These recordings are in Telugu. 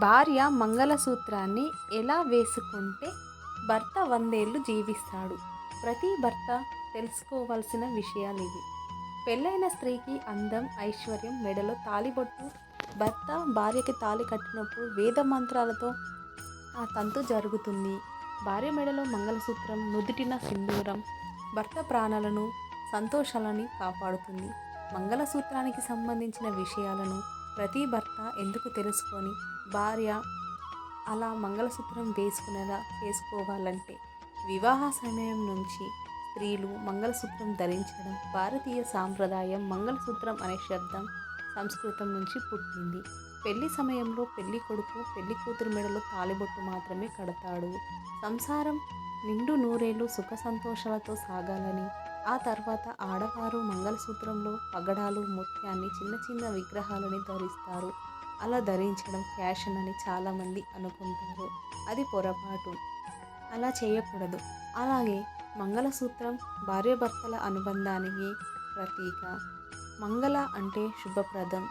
భార్య మంగళసూత్రాన్ని ఎలా వేసుకుంటే భర్త వందేళ్ళు జీవిస్తాడు? ప్రతి భర్త తెలుసుకోవాల్సిన విషయాలు ఇవి. పెళ్ళైన స్త్రీకి అందం ఐశ్వర్యం మెడలో తాలిబొట్టు భర్త భార్యకి తాలి కట్టినప్పుడు వేద మంత్రాలతో ఆ తంతు జరుగుతుంది. భార్య మెడలో మంగళసూత్రం నుదుటిన సింధూరం భర్త ప్రాణాలను సంతోషాలని కాపాడుతుంది. మంగళసూత్రానికి సంబంధించిన విషయాలను ప్రతి భర్త ఎందుకు తెలుసుకొని భార్య అలా మంగళసూత్రం వేసుకునేలా చేసుకోవాలంటే వివాహ సమయం నుంచి స్త్రీలు మంగళసూత్రం ధరించడం భారతీయ సాంప్రదాయం మంగళసూత్రం అనే శబ్దం సంస్కృతం నుంచి పుట్టింది. పెళ్ళి సమయంలో పెళ్ళి కొడుకు పెళ్ళి కూతురు మెడలో తాలిబొట్టు మాత్రమే కడతాడు. సంసారం నిండు నూరేళ్ళు సుఖ సంతోషాలతో సాగాలని ఆ తర్వాత ఆడవారు మంగళసూత్రంలో పగడాలు ముత్యాన్ని చిన్న చిన్న విగ్రహాలని ధరిస్తారు. అలా ధరించడం ఫ్యాషన్ అని చాలామంది అనుకుంటారు. అది పొరపాటు. అలా చేయకూడదు. అలాగే మంగళసూత్రం భార్యాభర్తల అనుబంధానికి ప్రతీక. మంగళ అంటే శుభప్రదం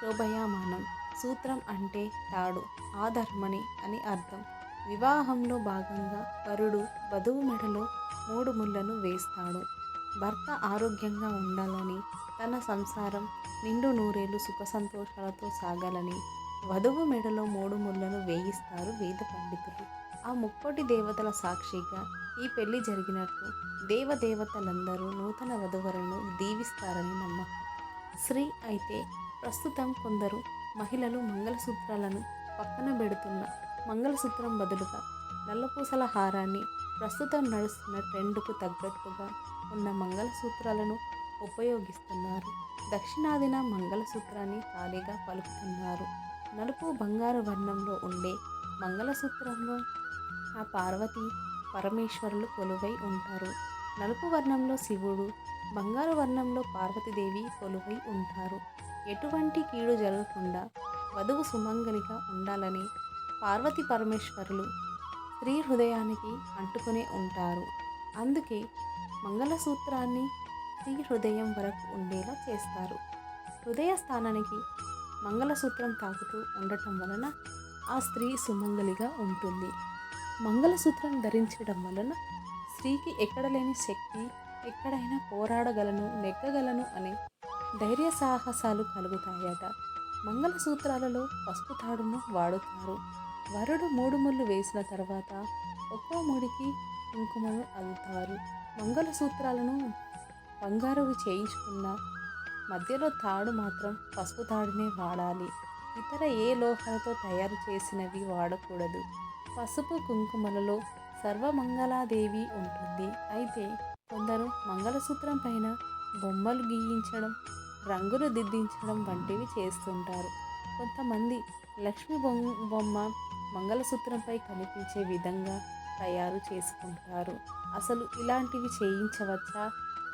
శోభయామానం. సూత్రం అంటే తాడు ఆధర్మణి అని అర్థం. వివాహంలో భాగంగా వరుడు వధువు మెడలో మూడు ముళ్ళను వేస్తాడు. భర్త ఆరోగ్యంగా ఉండాలని తన సంసారం నిండు నూరేళ్ళు సుఖ సంతోషాలతో సాగాలని వధువు మెడలో మూడు ముళ్ళను వేయిస్తారు వేద పండితులు. ఆ ముక్కోటి దేవతల సాక్షిగా ఈ పెళ్ళి జరిగినట్లు దేవదేవతలందరూ నూతన వధువరులను దీవిస్తారని నమ్మకం. స్త్రీ అయితే ప్రస్తుతం కొందరు మహిళలు మంగళసూత్రాలను పక్కన పెడుతున్న మంగళసూత్రం బదులుగా నల్లపూసల హారాన్ని ప్రస్తుతం నడుస్తున్న ట్రెండ్కు తగ్గట్టుగా ఉన్న మంగళసూత్రాలను ఉపయోగిస్తున్నారు. దక్షిణాదిన మంగళసూత్రాన్ని ఖాళీగా పలుకుతున్నారు. నలుపు బంగారు వర్ణంలో ఉండే మంగళసూత్రంలో ఆ పార్వతి పరమేశ్వరులు కొలువై ఉంటారు. నలుపు వర్ణంలో శివుడు బంగారు వర్ణంలో పార్వతీదేవి కొలువై ఉంటారు. ఎటువంటి కీడు జరగకుండా వధువు సుమంగలిగా ఉండాలని పార్వతి పరమేశ్వరులు స్త్రీ హృదయానికి అంటుకునే ఉంటారు. అందుకే మంగళసూత్రాన్ని స్త్రీ హృదయం వరకు ఉండేలా చేస్తారు. హృదయ స్థానానికి మంగళసూత్రం తాకుతూ ఉండటం వలన ఆ స్త్రీ సుమంగలిగా ఉంటుంది. మంగళసూత్రం ధరించడం వలన స్త్రీకి ఎక్కడ లేని శక్తి ఎక్కడైనా పోరాడగలను నెగ్గగలను అనే ధైర్య సాహసాలు కలుగుతాయట. మంగళసూత్రాలలో పసుపు తాడును వాడుతారు. వరుడు మూడు ముళ్ళు వేసిన తర్వాత ఒక్కో ముడికి కుంకుమను అల్లుతారు మంగళసూత్రాలను బంగారువి చేయించుకున్న మధ్యలో తాడు మాత్రం పసుపు తాడునే వాడాలి. ఇతర ఏ లోహాలతో తయారు చేసినవి వాడకూడదు. పసుపు కుంకుమలలో సర్వమంగళాదేవి ఉంటుంది. అయితే కొందరు మంగళసూత్రం పైన బొమ్మలు గీయించడం రంగులు దిద్దించడం వంటివి చేస్తుంటారు. కొంతమంది లక్ష్మీ బొమ్మ మంగళసూత్రంపై కనిపించే విధంగా తయారు చేసుకుంటారు. అసలు ఇలాంటివి చేయించవచ్చా?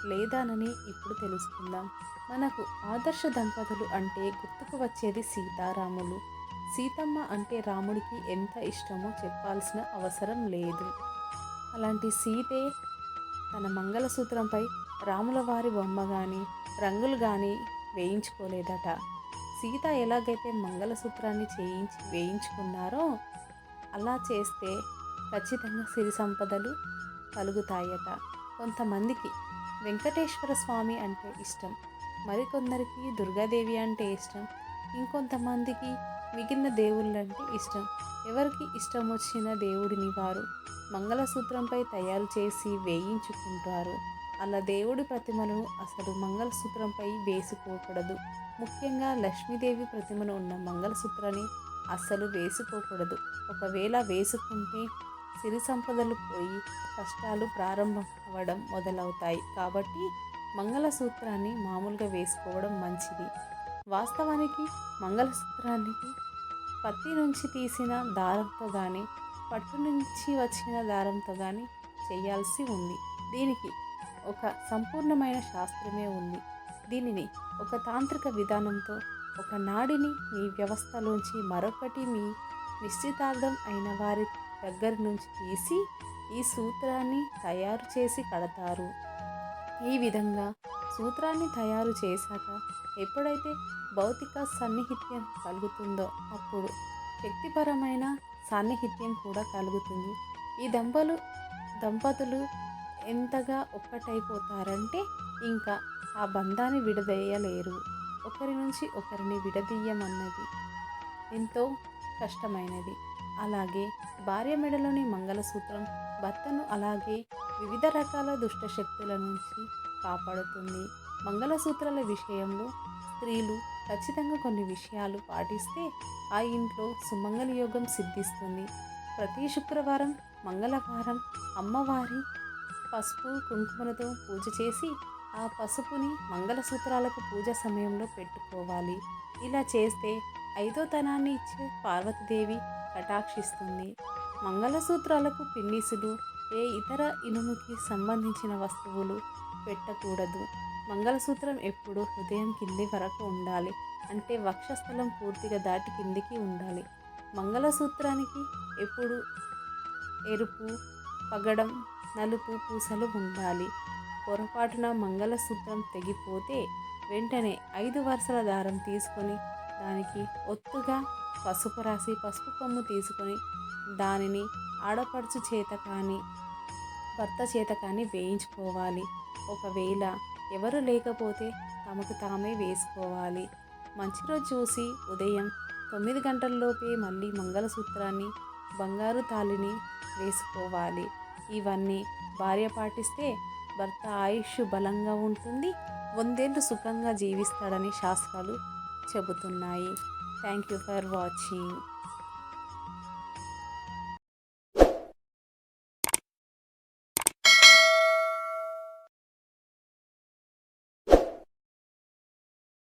లేదానని ఇప్పుడు తెలుసుకుందాం. మనకు ఆదర్శ దంపతులు అంటే గుర్తుకు వచ్చేది సీతారాములు. సీతమ్మ అంటే రాముడికి ఎంత ఇష్టమో చెప్పాల్సిన అవసరం లేదు. అలాంటి సీతే తన మంగళసూత్రంపై రాముల వారి బొమ్మ కానీ రంగులు కానీ వేయించుకోలేదట. సీత ఎలాగైతే మంగళసూత్రాన్ని చేయించి వేయించుకున్నారో అలా చేస్తే ఖచ్చితంగా సిరి సంపదలు కలుగుతాయట. కొంతమందికి వెంకటేశ్వర స్వామి అంటే ఇష్టం మరికొందరికి దుర్గాదేవి అంటే ఇష్టం ఇంకొంతమందికి మిగిలిన దేవుళ్ళంటే ఇష్టం. ఎవరికి ఇష్టం వచ్చిన దేవుడిని వారు మంగళసూత్రంపై తయారు చేసి వేయించుకుంటారు. అలా దేవుడి ప్రతిమను అసలు మంగళసూత్రంపై వేసుకోకూడదు. ముఖ్యంగా లక్ష్మీదేవి ప్రతిమను ఉన్న మంగళసూత్రాన్ని అస్సలు వేసుకోకూడదు. ఒకవేళ వేసుకుంటే సిరి సంపదలు పోయి కష్టాలు ప్రారంభం అవ్వడం మొదలవుతాయి. కాబట్టి మంగళసూత్రాన్ని మామూలుగా వేసుకోవడం మంచిది. వాస్తవానికి మంగళసూత్రానికి పత్తి నుంచి తీసిన దారంతో కానీ పట్టు నుంచి వచ్చిన దారంతో కానీ చేయాల్సి ఉంది. దీనికి ఒక సంపూర్ణమైన శాస్త్రమే ఉంది. దీనిని ఒక తాంత్రిక విధానంతో ఒక నాడిని మీ వ్యవస్థలోంచి మరొకటి మీ నిశ్చితార్థం అయిన వారి దగ్గర నుంచి తీసి ఈ సూత్రాన్ని తయారు చేసి కడతారు. ఈ విధంగా సూత్రాన్ని తయారు చేశాక ఎప్పుడైతే భౌతిక సన్నిహిత్యం కలుగుతుందో అప్పుడు శక్తిపరమైన సాన్నిహిత్యం కూడా కలుగుతుంది. ఈ దంపలు దంపతులు ఎంతగా ఒక్కటైపోతారంటే ఇంకా ఆ బంధాన్ని విడదీయలేరు. ఒకరి నుంచి ఒకరిని విడదీయమన్నది ఎంతో కష్టమైనది. అలాగే భార్య మెడలోని మంగళసూత్రం భర్తను అలాగే వివిధ రకాల దుష్ట శక్తుల నుంచి కాపాడుతుంది. మంగళసూత్రాల విషయంలో స్త్రీలు ఖచ్చితంగా కొన్ని విషయాలు పాటిస్తే ఆ ఇంట్లో సుమంగళ యోగం సిద్ధిస్తుంది. ప్రతి శుక్రవారం మంగళవారం అమ్మవారి పసుపు కుంకుమలతో పూజ చేసి ఆ పసుపుని మంగళసూత్రాలకు పూజ సమయంలో పెట్టుకోవాలి. ఇలా చేస్తే ఐదో తనాన్ని ఇచ్చే పార్వతీదేవి కటాక్షిస్తుంది. మంగళసూత్రాలకు పిన్నిసులు ఏ ఇతర ఇనుముకి సంబంధించిన వస్తువులు పెట్టకూడదు. మంగళసూత్రం ఎప్పుడు హృదయం కింది వరకు ఉండాలి. అంటే వక్షస్థలం పూర్తిగా దాటి కిందికి ఉండాలి. మంగళసూత్రానికి ఎప్పుడు ఎరుపు పగడం నలుపు పూసలు ఉండాలి. పొరపాటున మంగళసూత్రం తెగిపోతే వెంటనే ఐదు వరుసల దారం తీసుకొని దానికి ఒత్తుగా పసుపు రాసి పసుపు కొమ్ము తీసుకొని దానిని ఆడపడుచు చేత కానీ భర్త చేత కానీ వేయించుకోవాలి. ఒకవేళ ఎవరు లేకపోతే తమకు తామే వేసుకోవాలి. మంచి రోజు చూసి ఉదయం తొమ్మిది గంటల్లోపే మళ్ళీ మంగళసూత్రాన్ని బంగారు తాళిని వేసుకోవాలి. ఇవన్నీ భార్య పాటిస్తే భర్త ఆయుష్ బలంగా ఉంటుంది వందేళ్ళు సుఖంగా జీవిస్తాడని శాస్త్రాలు చెబుతున్నాయి. Thank you for watching.